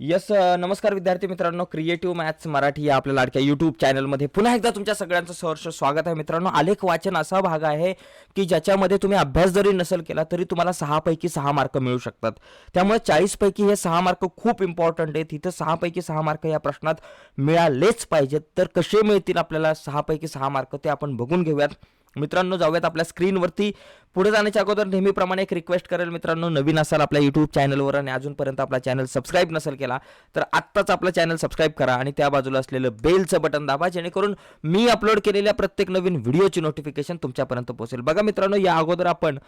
Yes uh, नमस्कार विद्यार्थी मित्रांनो. क्रिएटिव्ह मॅथ्स मराठी या आपल्या लाडक्या यूट्यूब चॅनलमध्ये पुन्हा एकदा तुमच्या सगळ्यांचं सहर्ष स्वागत आहे मित्रांनो. आलेख वाचन असा भाग आहे की ज्याच्यामध्ये तुम्ही अभ्यास जरी नसेल केला तरी तुम्हाला सहापैकी सहा मार्क मिळू शकतात. त्यामुळे चाळीसपैकी हे सहा मार्क खूप इम्पॉर्टंट आहेत. तिथं सहापैकी सहा मार्क या प्रश्नात मिळालेच पाहिजेत. तर कसे मिळतील आपल्याला सहापैकी सहा मार्क ते आपण बघून घेऊयात. मित्रांनो जाऊयात आपल्या स्क्रीनवरती. पुढे जाण्याच्या अगोदर नेहमीप्रमाणे एक रिक्वेस्ट करेल मित्रांनो नवीन असाल आपल्या युट्यूब चॅनलवर आणि अजूनपर्यंत आपला चॅनल सबस्क्राईब नसेल केला तर आत्ताच आपला चॅनल सबस्क्राईब करा आणि त्या बाजूला असलेलं बेलचं बटन दाबा जेणेकरून मी अपलोड केलेल्या प्रत्येक नवीन व्हिडिओची नोटिफिकेशन तुमच्यापर्यंत पोहोचेल. बघा मित्रांनो या अगोदर आपण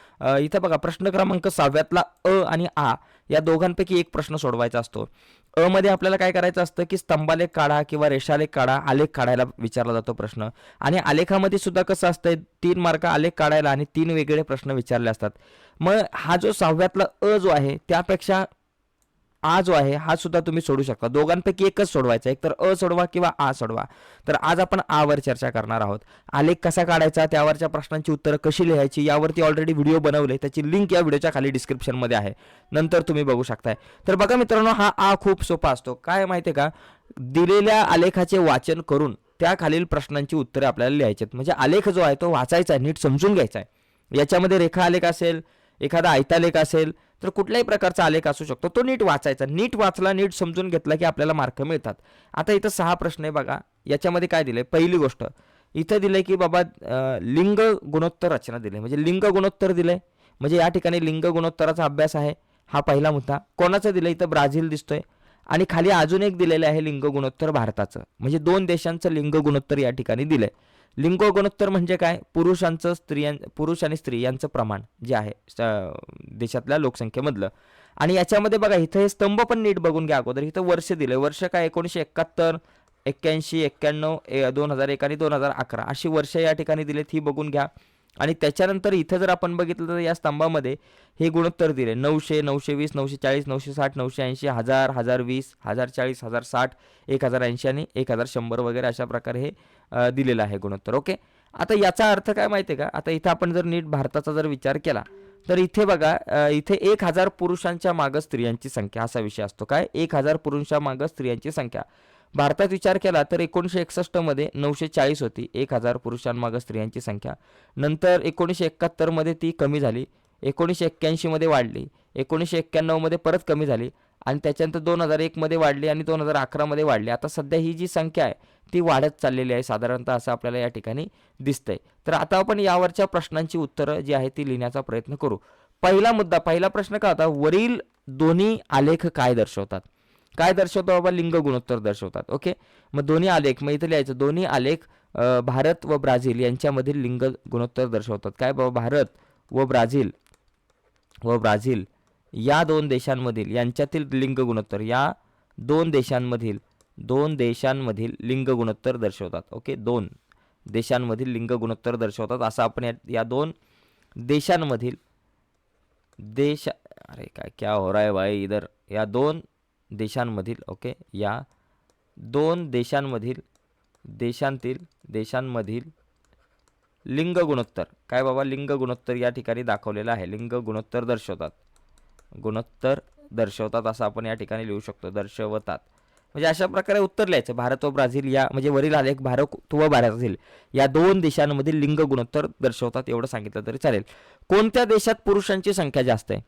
इथं बघा प्रश्न क्रमांक सहाव्यातला अ आणि आ. या दोघांपैकी एक प्रश्न सोडवायचा असतो. अ मध्ये आपल्याला काय करायचं असतं की स्तंभालेख काढा किंवा रेषालेख काढा आलेख काढायला विचारला जातो प्रश्न. आणि आलेखामध्ये सुद्धा कसं असतंय तीन मार्क आलेख काढायला आणि तीन वेगळे प्रश्न विचारले असतात. मग हा जो सहाव्यातला अ जो आहे त्यापेक्षा आ जो आहे हा सुद्धा तुम्ही सोडू शकता. दोघांपैकी एकच सोडवायचा एक तर अ सोडवा किंवा आ सोडवा. तर आज आपण आ वर चर्चा करणार आहोत. आलेख कसा काढायचा त्यावरच्या प्रश्नांची उत्तरं कशी लिहायची यावरती ऑलरेडी व्हिडिओ बनवले. त्याची लिंक या व्हिडिओच्या खाली डिस्क्रिप्शनमध्ये आहे. नंतर तुम्ही बघू शकताय. तर बघा मित्रांनो हा आ खूप सोपा असतो. काय माहिती आहे का? दिलेल्या आलेखाचे वाचन करून त्या खालील प्रश्नांची उत्तरे आपल्याला लिहायची आहेत. म्हणजे आलेख जो आहे तो वाचायचा आहे नीट समजून घ्यायचा आहे. याच्यामध्ये रेखा आलेख असेल एखादा आयतालेख असेल तर कुठल्याही प्रकारचा आलेख असू शकतो. तो नीट वाचायचा. नीट वाचला नीट समजून घेतला की आपल्याला मार्क मिळतात. आता इथं सहा प्रश्न आहे बघा. याच्यामध्ये काय दिलंय? पहिली गोष्ट इथं दिलंय की बाबा लिंग गुणोत्तर रचना दिली म्हणजे लिंग गुणोत्तर दिलंय. म्हणजे या ठिकाणी लिंग गुणोत्तराचा अभ्यास आहे. हा पहिला मुद्दा. कोणाचं दिलं इथं ब्राझील दिसतोय. आणि खाली अजून एक दिलेलं आहे लिंग गुणोत्तर भारताचं. म्हणजे दोन देशांचं लिंग गुणोत्तर या ठिकाणी दिलंय. आहे गुणोत्तर म्हणजे काय? पुरुषांचं स्त्रियां पुरुष आणि स्त्री यांचं प्रमाण जे आहे स- देशातल्या लोकसंख्येमधलं. आणि याच्यामध्ये बघा इथं हे स्तंभ पण नीट बघून घ्या अगोदर. इथं वर्ष दिलं वर्ष काय? एकोणीसशे एकाहत्तर एक्क्याऐंशी एक्क्याण्णव ए दोन हजार एक आणि दोन हजार अकरा. अशी वर्ष या ठिकाणी दिलेत ही बघून घ्या. आणि त्याच्यानंतर इथं जर आपण बघितलं तर या स्तंभामध्ये हे गुणोत्तर दिले. नऊशे नऊशे वीस नऊशे चाळीस नऊशे साठ नऊशे ऐंशी हजार हजार वीस हजार चाळीस हजार साठ एक हजार ऐंशी आणि एक हजार शंभर वगैरे अशा प्रकारे हे दिलेलं आहे गुणोत्तर. ओके? आता याचा अर्थ काय माहिती आहे का? आता इथं आपण जर नीट भारताचा जर विचार केला तर इथे बघा इथे एक हजार पुरुषांच्या मागं स्त्रियांची संख्या असा विषय असतो. काय? एक हजार पुरुषांच्या मागं स्त्रियांची संख्या. भारतात विचार केला तर एकोणीसशे एकसष्टमध्ये नऊशे चाळीस होती एक हजार पुरुषांमागं स्त्रियांची संख्या. नंतर एकोणीसशे एकाहत्तरमध्ये ती कमी झाली एकोणीसशे एक्क्याऐंशीमध्ये वाढली एकोणीसशे एक्क्याण्णवमध्ये परत कमी झाली आणि त्याच्यानंतर दोन हजार एकमध्ये वाढली आणि दोन हजार अकरामध्ये वाढली. आता सध्या ही जी संख्या आहे ती वाढत चाललेली आहे साधारणतः असं आपल्याला या ठिकाणी दिसतंय. तर आता आपण यावरच्या प्रश्नांची उत्तरं जी आहे ती लिहिण्याचा प्रयत्न करू. पहिला मुद्दा पहिला प्रश्न काय होता? वरील दोन्ही आलेख काय दर्शवतात? काय दर्शवतो बाबा? लिंग गुणोत्तर दर्शवतात. ओके? मग दोन्ही आलेख मग इथं लिहायचं दोन्ही आलेख भारत व ब्राझील यांच्यामधील लिंग गुणोत्तर दर्शवतात. काय बाबा? भारत व ब्राझील व ब्राझील. या दोन देशांमधील यांच्यातील लिंग गुणोत्तर या दोन देशांमधील दोन देशांमधील लिंग गुणोत्तर दर्शवतात. ओके? दोन देशांमधील लिंग गुणोत्तर दर्शवतात. असं आपण या या दोन देशांमधील देश अरे काय क्या हो रहा है भाई इधर? या दोन देशांमधील ओके? या दोन देशांमधील देशांतील देशांमधील लिंग गुणोत्तर. काय बाबा? लिंग गुणोत्तर या ठिकाणी दाखवलेलं आहे. लिंग गुणोत्तर दर्शवतात. गुणोत्तर दर्शवतात असं आपण या ठिकाणी लिहू शकतो दर्शवतात. म्हणजे अशा प्रकारे उत्तर लिहायचं. भारत व ब्राझील या म्हणजे वरील आलेख भारत व ब्राझील या दोन देशांमधील लिंग गुणोत्तर दर्शवतात एवढं सांगितलं तरी चालेल. कोणत्या देशात पुरुषांची संख्या जास्त आहे?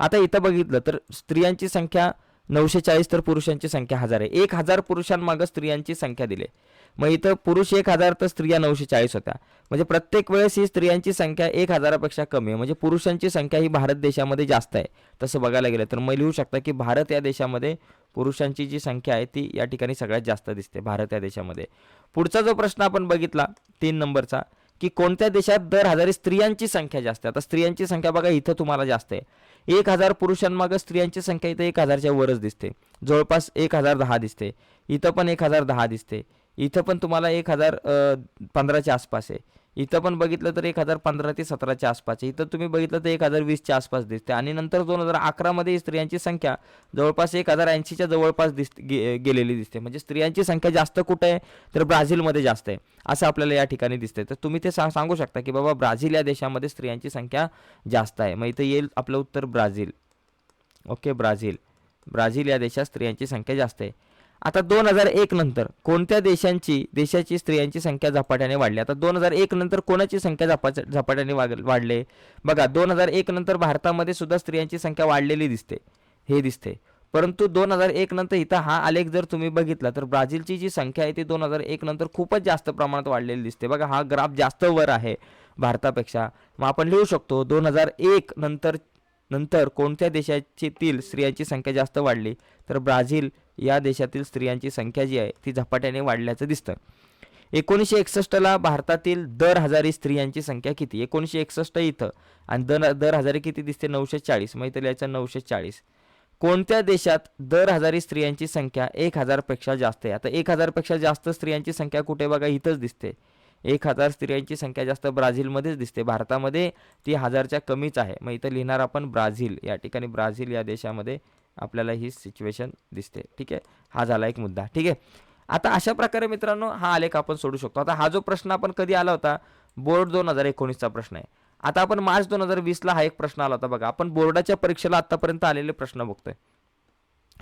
आता इथं बघितलं तर स्त्रियांची संख्या नऊशे चाळीस तर पुरुषांची संख्या हजार आहे. एक हजार पुरुषांमागं स्त्रियांची संख्या दिली आहे. मग इथं पुरुष एक हजार तर स्त्रिया नऊशे चाळीस होत्या. म्हणजे प्रत्येक वेळेस ही स्त्रियांची संख्या एक हजारापेक्षा कमी आहे. म्हणजे पुरुषांची संख्या ही भारत देशामध्ये जास्त आहे. तसं बघायला गेलं तर मग लिहू शकता की भारत या देशामध्ये पुरुषांची जी संख्या आहे ती या ठिकाणी सगळ्यात जास्त दिसते. भारत या देशामध्ये. पुढचा जो प्रश्न आपण बघितला तीन नंबरचा की कोणत्या देशात दर हजारी स्त्रियांची संख्या जास्त आहे? आता स्त्रियांची संख्या बघा इथं तुम्हाला जास्त आहे. एक हजार पुरुषांमागं स्त्रियांची संख्या इथं एक हजारच्या वरच दिसते. जवळपास एक हजार दहा दिसते. इथं पण एक हजार दहा दिसते. इथं पण तुम्हाला एक हजार पंधराच्या आसपास आहे. इथं पण बघितलं तर एक हजार पंधरा ते सतराच्या आसपास आहे. इथं तुम्ही बघितलं तर एक हजार वीसच्या आसपास दिसते आणि नंतर दोन हजार अकरामध्ये स्त्रियांची संख्या जवळपास एक हजार ऐंशीच्या जवळपास दिस गे गेलेली दिसते. म्हणजे स्त्रियांची संख्या जास्त कुठं आहे? तर ब्राझीलमध्ये जास्त आहे. असं आपल्याला या ठिकाणी दिसते तर तुम्ही ते सा सांगू शकता की बाबा ब्राझील या देशामध्ये स्त्रियांची संख्या जास्त आहे. मग इथं येईल आपलं उत्तर ब्राझील. Okay Brazil. ब्राझील या देशात स्त्रियांची संख्या जास्त आहे. आता दोन हजार एक नंतर कोणत्या देशांची देशाची स्त्रियांची संख्या झपाट्याने वाढली? आता दोन हजार एक नंतर कोणाची संख्या झपा झपाट्याने वाढले? बघा दोन हजार एक नंतर भारतामध्ये सुद्धा स्त्रियांची संख्या वाढलेली दिसते. हे दिसते. परंतु दोन हजार एक नंतर इथं हा आलेख जर तुम्ही बघितला तर ब्राझीलची जी संख्या आहे ती दोन हजार एक नंतर खूपच जास्त प्रमाणात वाढलेली दिसते. बघा हा ग्राफ जास्त वर आहे भारतापेक्षा. मग आपण लिहू शकतो दोन हजार एक नंतर नंतर कोणत्या देशातील स्त्रियांची संख्या जास्त वाढली? तर ब्राझील या देशातील स्त्रियांची संख्या जी आहे ती झपाट्याने वाढल्याचं दिसतं. एकोणीसशे एकसष्टला भारतातील दर हजारी स्त्रियांची संख्या किती? एकोणीसशे एकसष्ट इथं आणि दर दर हजारी किती दिसते? नऊशे चाळीस. मग इथं लिहायचं नऊशे चाळीस. कोणत्या देशात दर हजारी स्त्रियांची संख्या एक हजारपेक्षा जास्त आहे? आता एक हजारपेक्षा जास्त स्त्रियांची संख्या कुठे बघा? इथंच दिसते. एक हजार स्त्रियांची संख्या जास्त ब्राझीलमध्येच दिसते. भारतामध्ये ती हजारच्या कमीच आहे. मग इथं लिहिणार आपण ब्राझील. या ठिकाणी ब्राझील या देशामध्ये आपल्याला ही सिच्युएशन दिसते. ठीक आहे? हा झाला एक मुद्दा. ठीक आहे? आता अशा प्रकारे मित्रांनो हा आलेख आपण सोडू शकतो. आता हा जो प्रश्न आपण कधी आला होता बोर्ड दोन हजार एकोणीसचा प्रश्न आहे. आता आपण मार्च दोन हजार वीसला हा एक प्रश्न आला होता बघा. आपण बोर्डाच्या परीक्षेला आतापर्यंत आलेले प्रश्न बघतोय.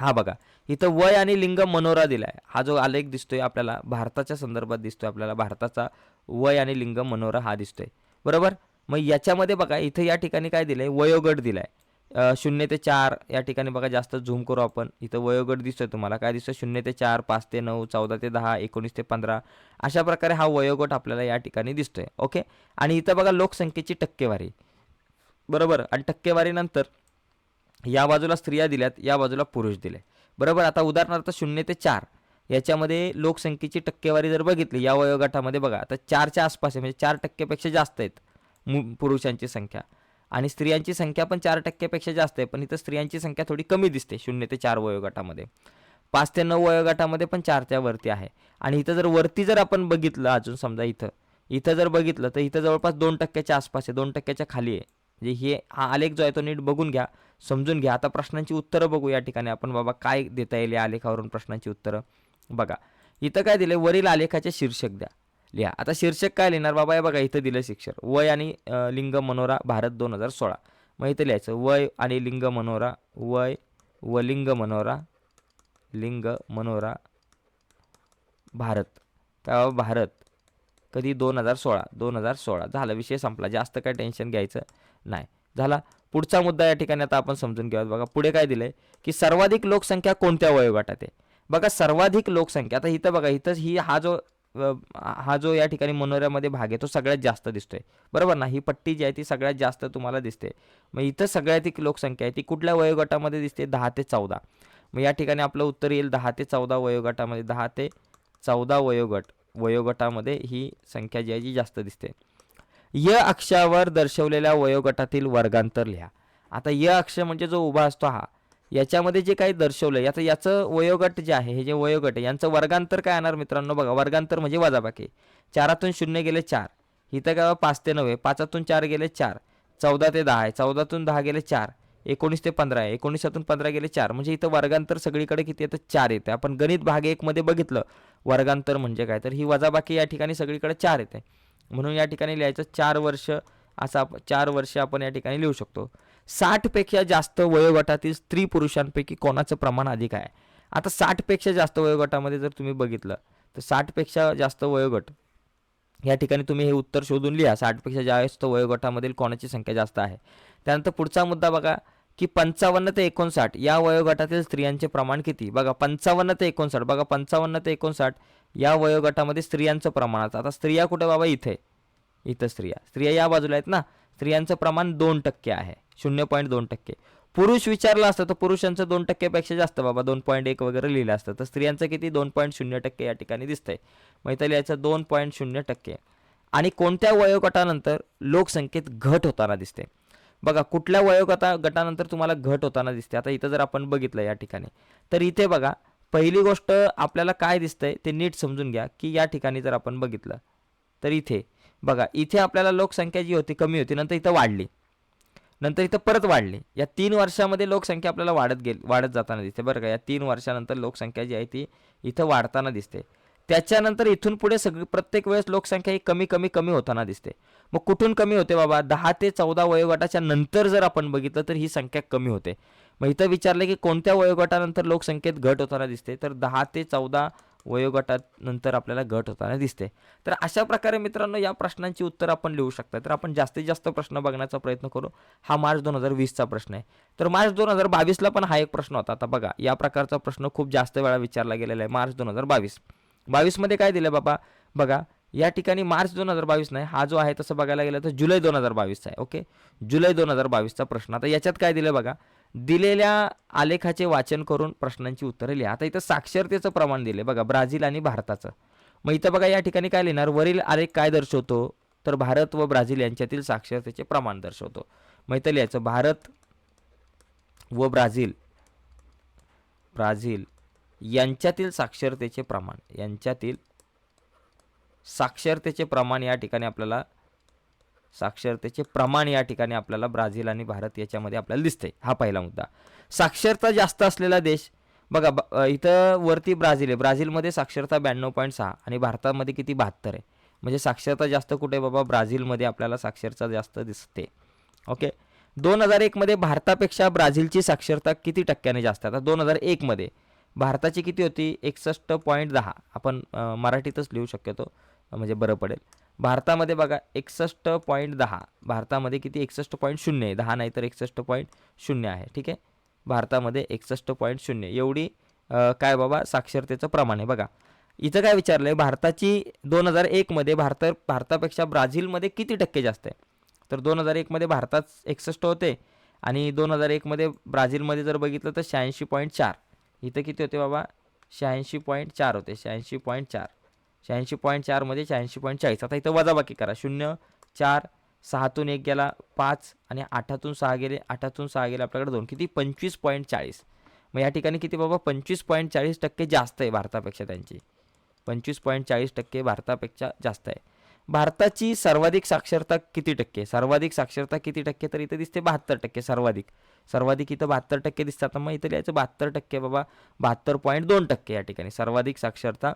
हा बघा. इथं वय आणि लिंग मनोरा दिलाय. हा जो आलेख दिसतोय आपल्याला भारताच्या संदर्भात दिसतोय आपल्याला. भारताचा वय आणि लिंग मनोरा हा दिसतोय. बरोबर? मग याच्यामध्ये बघा इथं या ठिकाणी काय दिलंय? वयोगट दिलाय. शून्य ते चार या ठिकाणी बघा जास्त झूम करू आपण. इथं वयोगट दिसतोय तुम्हाला. काय दिसतं शून्य ते चार पाच ते नऊ चौदा ते दहा एकोणीस ते पंधरा. अशा प्रकारे हा वयोगट आपल्याला या ठिकाणी दिसतोय. ओके? आणि इथं बघा लोकसंख्येची टक्केवारी. बरोबर? आणि टक्केवारीनंतर या बाजूला स्त्रिया दिल्यात या बाजूला पुरुष दिले. बरोबर? आता उदाहरणार्थ शून्य ते चार. याच्यामध्ये लोकसंख्येची टक्केवारी जर बघितली या वयोगटामध्ये बघा आता चारच्या आसपास आहे. म्हणजे चार टक्केपेक्षा जास्त आहेत मु पुरुषांची संख्या. आणि स्त्रियांची संख्या पण चार टक्क्यापेक्षा जास्त आहे पण इथं स्त्रियांची संख्या थोडी कमी दिसते शून्य ते चार वयोगटामध्ये. पाच ते नऊ वयोगटामध्ये पण चारच्या वरती आहे. आणि इथं जर वरती जर आपण बघितलं अजून समजा इथं इथं जर बघितलं तर इथं जवळपास दोन टक्क्याच्या आसपास आहे दोन टक्क्याच्या खाली आहे. म्हणजे हे हा आलेख जो आहे तो नीट बघून घ्या समजून घ्या. आता प्रश्नांची उत्तरं बघू या ठिकाणी आपण बाबा काय देता येईल या आलेखावरून प्रश्नांची उत्तरं बघा. इथं काय दिले वरील आलेखाचे शीर्षक द्या. लिहा. आता शीर्षक काय लिहिणार? बाबा हे बघा इथं दिलं शिक्षक वय आणि लिंग मनोरा भारत दोन हजार सोळा. मग इथं लिहायचं. वय आणि लिंग मनोरा वय व लिंग मनोरा लिंग मनोरा भारत. काय बाबा भारत कधी? दोन हजार सोळा. दोन हजार सोळा. झाला. विषय संपला. जास्त काय टेन्शन घ्यायचं नाही. झाला. पुढचा मुद्दा या ठिकाणी आता आपण समजून घेऊयात. बघा पुढे काय दिलंय? की सर्वाधिक लोकसंख्या कोणत्या वयोगटात आहे? बघा सर्वाधिक लोकसंख्या आता इथं बघा इथं ही हा जो हा जो या ठिकाणी मनोऱ्यामध्ये भाग आहे तो सगळ्यात जास्त दिसतोय. बरोबर ना? ही पट्टी जी आहे ती सगळ्यात जास्त तुम्हाला दिसते. मग इथं सगळ्यात एक लोकसंख्या आहे ती कुठल्या वयोगटामध्ये दिसते? दहा ते चौदा. मग या ठिकाणी आपलं उत्तर येईल दहा ते चौदा वयोगटामध्ये दहा ते चौदा वयोगट वयोगटामध्ये ही संख्या जी आहे जी जास्त दिसते. य अक्षावर दर्शवलेल्या वयोगटातील वर्गांतर लिहा. आता य अक्ष म्हणजे जो उभा असतो हा याच्यामध्ये जे काही दर्शवलं याचं याचं वयोगट जे आहे हे जे वयोगट आहे यांचं वर्गांतर काय येणार मित्रांनो? बघा वर्गांतर म्हणजे वजाबाकी. चारातून शून्य गेले चार. इथं काय पाच ते नऊ आहे. पाचातून चार गेले चार. चौदा ते दहा आहे. चौदातून दहा गेले चार. एकोणीस ते पंधरा आहे. एकोणीसातून पंधरा गेले चार. म्हणजे इथं वर्गांतर सगळीकडे किती येतं? चार येतं. आपण गणित भाग एकमध्ये बघितलं. वर्गांतर म्हणजे काय? तर ही वजाबाकी या ठिकाणी सगळीकडे चार येते. म्हणून या ठिकाणी लिहायचं चार वर्ष असं आप चार वर्ष आपण या ठिकाणी लिहू शकतो. साठपेक्षा जास्त वयोगटातील स्त्री पुरुषांपैकी कोणाचं प्रमाण अधिक आहे? आता साठपेक्षा जास्त वयोगटामध्ये जर तुम्ही बघितलं तर साठपेक्षा जास्त वयोगट या ठिकाणी तुम्ही हे उत्तर शोधून लिहा. साठपेक्षा जास्त वयोगटामधील कोणाची संख्या जास्त आहे? त्यानंतर पुढचा मुद्दा बघा की पंचावन्न ते एकोणसाठ या वयोगटातील स्त्रियांचे प्रमाण किती? बघा पंचावन्न ते एकोणसाठ बघा पंचावन्न ते एकोणसाठ या वयोगटामध्ये स्त्रियांचं प्रमाण. आता स्त्रिया कुठे बाबा? इथे इथं स्त्रिया. स्त्रिया या बाजूला आहेत ना? स्त्रियांचं प्रमाण दोन टक्के आहे. शून्य पॉईंट दोन टक्के. पुरुष विचारलं असतं तर पुरुषांचं दोन टक्क्यापेक्षा जास्त बाबा दोन पॉईंट एक वगैरे लिहिलं असतं. तर स्त्रियांचं किती? दोन पॉईंट शून्य टक्के या ठिकाणी दिसतंय. मैथली याचं दोन पॉईंट शून्य टक्के. आणि कोणत्या वयोगटानंतर लोकसंख्येत घट होताना दिसते? बघा कुठल्या वयोगटा गटानंतर तुम्हाला घट होताना दिसते? आता इथं जर आपण बघितलं या ठिकाणी तर इथे बघा पहिली गोष्ट आपल्याला काय दिसतंय ते नीट समजून घ्या की या ठिकाणी जर आपण बघितलं तर इथे बघा इथे आपल्याला लोकसंख्या जी होती कमी होती नंतर इथं वाढली. नंतर इथं परत वाढली. या तीन वर्षामध्ये लोकसंख्या आपल्याला वाढत गेली वाढत जाताना दिसते. बरं का या तीन वर्षानंतर लोकसंख्या जी आहे ती इथं वाढताना दिसते. त्याच्यानंतर इथून पुढे सगळी प्रत्येक वेळेस लोकसंख्या ही कमी कमी कमी होताना दिसते. मग कुठून कमी होते बाबा? दहा ते चौदा वयोगटाच्या नंतर जर आपण बघितलं तर ही संख्या कमी होते. मग इथं विचारलं की कोणत्या वयोगटानंतर लोकसंख्येत घट होताना दिसते? तर दहा ते चौदा वयोगटानंतर आपल्याला घट होताना दिसते. तर अशा प्रकारे मित्रांनो या प्रश्नांची उत्तर आपण लिहू शकता. तर आपण जास्तीत जास्त प्रश्न बघण्याचा प्रयत्न करू. हा मार्च दोन हजार वीसचा प्रश्न आहे. तर मार्च दोन हजार बावीसला पण हा एक प्रश्न होता. आता बघा या प्रकारचा प्रश्न खूप जास्त वेळा विचारला गेलेला आहे. मार्च दोन हजार बावीस. बावीसमध्ये काय दिलं बाबा? बघा या ठिकाणी मार्च दोन हजार बावीस नाही हा जो आहे तसं बघायला गेलं तर जुलै दोन हजार बावीसचा आहे. ओके? जुलै दोन हजार बावीसचा प्रश्न. आता याच्यात काय दिलं बघा? दिलेल्या आलेखाचे वाचन करून प्रश्नांची उत्तरे लिहा. आता इथं साक्षरतेचं प्रमाण दिले बघा ब्राझील आणि भारताचं. मग इथं बघा या ठिकाणी काय लिहिणार? वरील आलेख काय दर्शवतो? तर भारत व ब्राझील यांच्यातील साक्षरतेचे प्रमाण दर्शवतो. मग इथं लिहायचं भारत व ब्राझील ब्राझील यांच्यातील साक्षरतेचे प्रमाण. यांच्यातील साक्षरतेचे प्रमाण या ठिकाणी आपल्याला साक्षरतेचे प्रमाण या ठिकाणी आपल्याला ब्राझील आणि भारत याच्यामध्ये आपल्याला दिसते हा पहिला मुद्दा. साक्षरता जास्त असलेला देश बघा इथं वरती ब्राझील आहे. ब्राझीलमध्ये साक्षरता ब्याण्णव पॉईंट सहा आणि भारतामध्ये किती बहात्तर आहे. म्हणजे साक्षरता जास्त कुठे बाबा? ब्राझीलमध्ये आपल्याला साक्षरता जास्त दिसते. ओके? दोन हजार एकमध्ये भारतापेक्षा ब्राझीलची साक्षरता किती टक्क्याने जास्त आता दोन हजार एकमध्ये भारताची किती होती? एकसष्ट पॉईंट दहा. आपण मराठीतच लिहू शक्यतो. म्हणजे बरं पडेल. भारतामध्ये बघा एकसष्ट पॉईंट दहा. भारतामध्ये किती? एकसष्ट पॉईंट शून्य आहे. दहा नाही तर एकसष्ट पॉईंट शून्य आहे. ठीक आहे? भारतामध्ये एकसष्ट पॉईंट शून्य. एवढी काय बाबा साक्षरतेचं प्रमाण आहे. बघा इथं काय विचारलं आहे भारताची दोन हजार एकमध्ये भारत भारतापेक्षा ब्राझीलमध्ये किती टक्के जास्त आहे? तर दोन हजार एकमध्ये भारतात एकसष्ट होते आणि दोन हजार एकमध्ये ब्राझीलमध्ये जर बघितलं तर शहाऐंशी पॉईंट चार. इथं किती होते बाबा? शहाऐंशी पॉईंट चार होते. शहाऐंशी पॉईंट चार. शहाऐंशी पॉईंट चारमध्ये शहाऐंशी पॉईंट चाळीस. आता इथं वजाबाकी करा. शून्य चार सहातून एक गेला पाच आणि आठातून सहा गेले आठातून सहा गेले आपल्याकडे दोन. किती? पंचवीस पॉईंट चाळीस. मग या ठिकाणी किती बाबा? पंचवीस पॉईंट चाळीस टक्के जास्त आहे भारतापेक्षा त्यांची. पंचवीस पॉईंट चाळीस टक्के भारतापेक्षा जास्त आहे. भारताची सर्वाधिक साक्षरता किती टक्के? सर्वाधिक साक्षरता किती टक्के? तर इथं दिसते बहात्तर टक्के सर्वाधिक. सर्वाधिक इथं बहात्तर टक्के दिसतात. मग इथं लिहायचं बहात्तर टक्के बाबा बहात्तर पॉईंट दोन टक्के या ठिकाणी. सर्वाधिक साक्षरता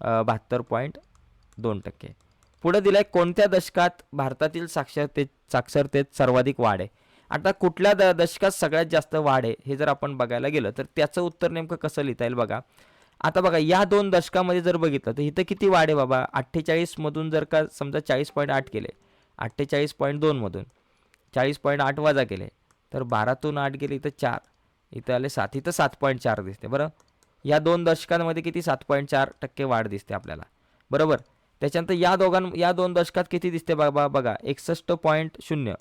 बहात्तर पॉईंट दोन टक्के. पुढे आहे कोणत्या दशकात भारतातील साक्षरते साक्षरतेत सर्वाधिक वाढ आहे? आता कुठल्या द दशकात सगळ्यात जास्त वाढ आहे हे जर आपण बघायला गेलं तर त्याचं उत्तर नेमकं कसं लिहिता येईल बघा. आता बघा या दोन दशकामध्ये जर बघितलं तर इथं किती वाढ आहे बाबा? अठ्ठेचाळीसमधून जर का समजा चाळीस पॉईंट आठ केले अठ्ठेचाळीस पॉईंट दोनमधून चाळीस पॉईंट आठ वजा केले तर बारातून आठ गेले इथं चार इथं आले सात इथं सात पॉईंट चार दिसते बरं? या दोन दशकांमध्ये किती सात पॉईंट चार टक्के वाढ दिसते आपल्याला. बरोबर? त्याच्यानंतर या दोघां या दोन दशकात किती दिसते बाबा बघा एकसष्ट पॉईंट शून्य.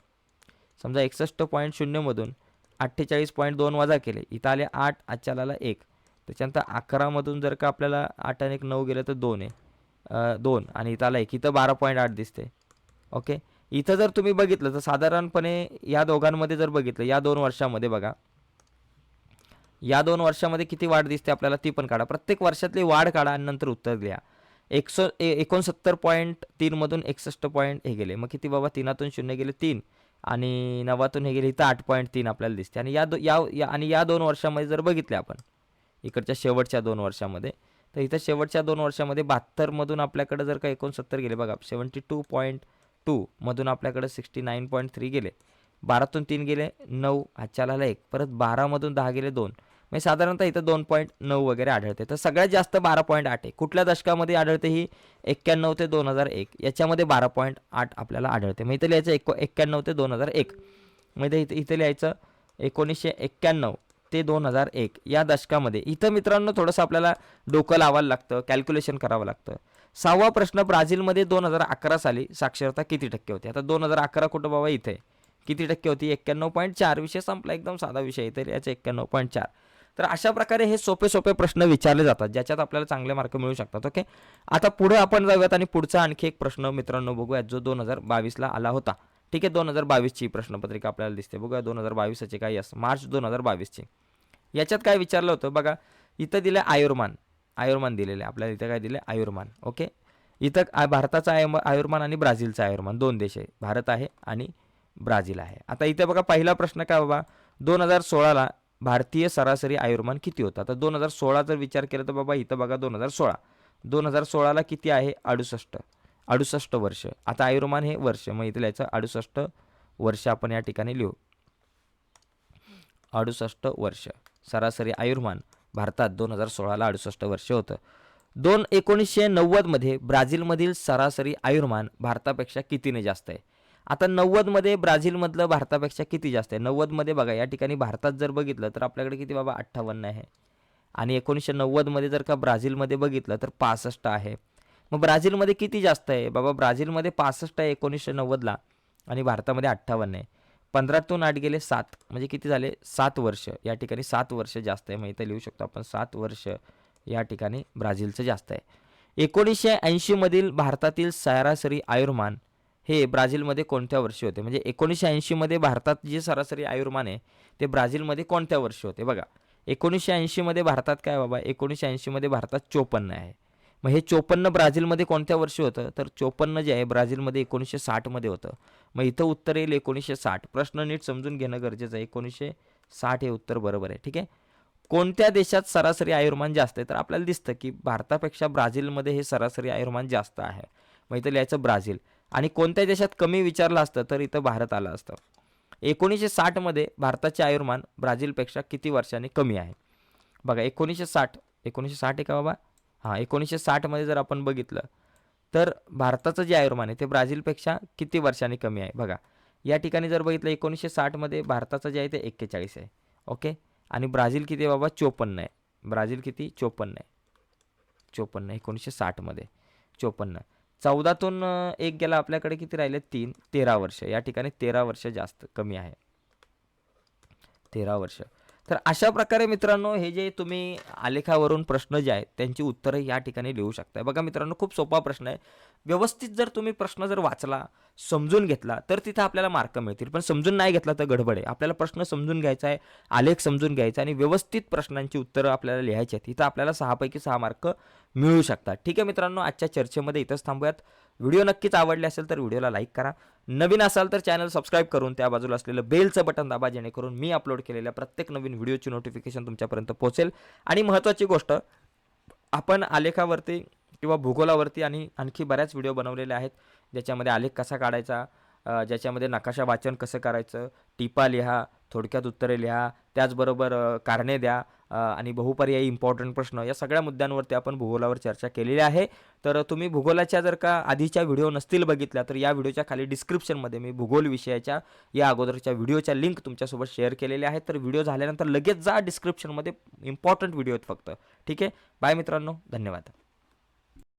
समजा एकसष्ट पॉईंट शून्यमधून अठ्ठेचाळीस पॉईंट दोन वजा केले. इथं आले आठ आजच्याला एक. त्याच्यानंतर अकरामधून जर का आपल्याला आठ आणि एक नऊ गेलं तर दोन आहे. दोन. आणि इथं आला एक. इथं बारा पॉईंट आठ दिसते. ओके? इथं जर तुम्ही बघितलं तर साधारणपणे या दोघांमध्ये जर बघितलं या दोन वर्षामध्ये बघा. या दोन वर्षामध्ये किती वाढ दिसते आपल्याला ती पण काढा. प्रत्येक वर्षातली वाढ काढा आणि नंतर उत्तर द्या. एकसो ए एकोणसत्तर पॉईंट तीनमधून एकसष्ट पॉईंट हे गेले. मग किती बाबा? तीनातून शून्य गेले तीन. आणि नवातून हे गेले इथं आठ पॉईंट तीन आपल्याला दिसते. आणि या दो या या- आणि या दोन वर्षामध्ये जर बघितले आपण इकडच्या शेवटच्या दोन वर्षामध्ये तर इथं शेवटच्या दोन वर्षामध्ये बहात्तरमधून आपल्याकडे जर का एकोणसत्तर गेले बघा सेवन्टी टू पॉईंट टू मधून आपल्याकडे सिक्स्टी नाईन पॉईंट थ्री गेले. बारातून तीन गेले नऊ हातच्याला एक. परत बारामधून दहा गेले दोन. म्हणजे साधारणतः इथं दोन पॉईंट नऊ वगैरे आढळते. तर सगळ्यात जास्त बारा पॉईंट आठ आहे. कुठल्या दशकामध्ये आढळते ही? एक्क्याण्णव ते दोन हजार एक. याच्यामध्ये बारा पॉईंट आठ आपल्याला आढळते. मग इथं लिहायचं एक एक्क्याण्णव ते दोन हजार एक. म्हणजे इथं इथं लिहायचं एकोणीसशे एक्क्याण्णव ते दोन हजार एक. या दशकामध्ये. इथं मित्रांनो थोडंसं आपल्याला डोकं लावायला लागतं कॅल्क्युलेशन करावं लागतं. सहावा प्रश्न ब्राझीलमध्ये दोन हजार अकरा साली साक्षरता किती टक्के होती? आता दोन हजार अकरा कुठं बाबा? इथे. किती टक्के होती? एक्क्याण्णव पॉईंट चार. विषय संपला. एकदम साधा विषय इथे याचे एक्क्याण्णव पॉईंट चार. तर अशा प्रकारे हे सोपे सोपे प्रश्न विचारले जातात ज्याच्यात आपल्याला चांगले मार्क मिळू शकतात ओके आता पुढे आपण जाऊयात आणि पुढचा आणखी एक प्रश्न मित्रांनो बघूयात जो दोन हजार बावीसला आला होता. ठीक आहे दोन हजार बावीसची प्रश्नपत्रिका आपल्याला दिसते. बघूया दोन हजार बावीसचे काही असं मार्च दोन हजार बावीसची. याच्यात काय विचारलं होतं बघा इथं दिलं आयुर्मान आयुर्मान दिलेलं आहे. आपल्याला इथं काय दिलं आयुर्मान ओके इथं भारताचा आयुर्म आयुर्मान आणि ब्राझीलचा आयुर्मान दोन देश आहे. भारत आहे आणि ब्राझील आहे. आता इथे बघा पहिला प्रश्न काय बाबा दोन हजार सोळाला भारतीय सरासरी आयुर्मान किती होतं? आता दोन हजार सोळा जर विचार केला तर बाबा इथं बघा दोन हजार सोळा. दोन हजार सोळाला किती आहे? अडुसष्ट. अडुसष्ट वर्ष. आता आयुर्मान हे वर्ष. मग इथं लिहायचं अडुसष्ट वर्ष आपण या ठिकाणी लिहू. अडुसष्ट वर्ष. सरासरी आयुर्मान भारतात दोन हजार सोळाला अडुसष्ट वर्ष होतं. दोन एकोणीसशे नव्वदमध्ये ब्राझीलमधील सरासरी आयुर्मान भारतापेक्षा कितीने जास्त आहे? आता नव्वदमध्ये ब्राझीलमधलं भारतापेक्षा किती जास्त आहे? नव्वदमध्ये बघा या ठिकाणी भारतात जर बघितलं तर आपल्याकडे किती बाबा? अठ्ठावन्न आहे. आणि एकोणीसशे नव्वदमध्ये जर का ब्राझीलमध्ये बघितलं तर पासष्ट आहे. मग ब्राझीलमध्ये किती जास्त आहे? बाबा ब्राझीलमध्ये पासष्ट आहे एकोणीसशे नव्वदला आणि भारतामध्ये अठ्ठावन्न आहे. पंधरातून आठ गेले सात. म्हणजे किती झाले? सात वर्ष. या ठिकाणी सात वर्ष जास्त आहे. मग इथं लिहू शकतो आपण सात वर्ष या ठिकाणी ब्राझीलचं जास्त आहे. एकोणीसशे ऐंशीमधील भारतातील सरासरी आयुर्मान हे ब्राझीलमध्ये कोणत्या वर्षी होते? म्हणजे एकोणीसशे ऐंशीमध्ये भारतात जे सरासरी आयुर्मान आहे ते ब्राझीलमध्ये कोणत्या वर्षी होते? बघा एकोणीसशे ऐंशीमध्ये भारतात काय बाबा? एकोणीसशे ऐंशीमध्ये भारतात चोपन्न आहे. मग हे चोपन्न ब्राझीलमध्ये कोणत्या वर्षी होतं? तर चोपन्न जे आहे ब्राझीलमध्ये एकोणीसशे साठमध्ये होतं. मग इथं उत्तर येईल एकोणीसशे साठ. प्रश्न नीट समजून घेणं गरजेचं आहे. एकोणीसशे साठ हे उत्तर बरोबर आहे. ठीक आहे? कोणत्या देशात सरासरी आयुर्मान जास्त आहे? तर आपल्याला दिसतं की भारतापेक्षा ब्राझीलमध्ये हे सरासरी आयुर्मान जास्त आहे. मग इथं लिहायचं ब्राझील. आणि कोणत्या देशात कमी विचारलं असतं तर इथं भारत आलं असतं. एकोणीसशे साठमध्ये भारताचे आयुर्मान ब्राझीलपेक्षा किती वर्षांनी कमी आहे? बघा एकोणीसशे साठ एकोणीसशे साठ आहे का बाबा? हां एकोणीसशे साठमध्ये जर आपण बघितलं तर भारताचं जे आयुर्मान आहे ते ब्राझीलपेक्षा किती वर्षांनी कमी आहे? बघा या ठिकाणी जर बघितलं एकोणीसशे साठमध्ये भारताचं जे आहे ते एक्केचाळीस आहे. ओके? आणि ब्राझील किती आहे बाबा? चोपन्न आहे. ब्राझील किती? चोपन्न आहे. चोपन्न एकोणीसशे साठमध्ये चोपन्न. चौदातून एक गेला आपल्याकडे किती राहिले तीन. तेरा वर्ष. या ठिकाणी तेरा वर्ष जास्त कमी आहे. तेरा वर्ष. तर अशा प्रकारे मित्रांनो हे जे तुम्ही आलेखावरून प्रश्न जे आहेत त्यांची उत्तरं या ठिकाणी लिहू शकताय. बघा मित्रांनो खूप सोपा प्रश्न आहे. व्यवस्थित जर तुम्ही प्रश्न जर वाचला समजून घेतला तर तिथं आपल्याला मार्क मिळतील. पण समजून नाही घेतला तर गडबड आहे. आपल्याला प्रश्न समजून घ्यायचा आहे आलेख समजून घ्यायचा आणि व्यवस्थित प्रश्नांची उत्तरं आपल्याला लिहायची आहेत. तिथं आपल्याला सहापैकी सहा मार्क मिळू शकतात. ठीक आहे मित्रांनो आजच्या चर्चेमध्ये इथंच थांबूयात. व्हिडिओ नक्कीच आवडले असेल तर व्हिडिओला लाईक करा. नवीन असाल तर चॅनल सबस्क्राईब करून त्या बाजूला असलेलं बेलचं बटन दाबा जेणेकरून मी अपलोड केलेल्या प्रत्येक नवीन व्हिडिओची नोटिफिकेशन तुमच्यापर्यंत पोहोचेल. आणि महत्त्वाची गोष्ट आपण आलेखावरती किंवा भूगोलावरती आणि आणखी बऱ्याच व्हिडिओ बनवलेले आहेत ज्याच्यामध्ये आलेख कसा काढायचा ज्याच्यामध्ये नकाशा वाचन कसं करायचं टिपा लिहा थोडक्यात उत्तरे लिहा त्याचबरोबर कारणे द्या आणि बहुपर्यायी इम्पॉर्टंट प्रश्न या सगळ्या मुद्द्यांवरती आपण भूगोलावर चर्चा केलेली आहे. तर तुम्ही भूगोलाच्या जर का आधीच्या व्हिडिओ नसतील बघितल्या तर या व्हिडिओच्या खाली डिस्क्रिप्शनमध्ये मी भूगोल विषयाच्या या अगोदरच्या व्हिडिओच्या लिंक तुमच्यासोबत शेअर केलेल्या आहेत. तर व्हिडिओ झाल्यानंतर लगेच जा डिस्क्रिप्शनमध्ये इम्पॉर्टंट व्हिडिओ आहेत फक्त. ठीक आहे? बाय मित्रांनो. धन्यवाद.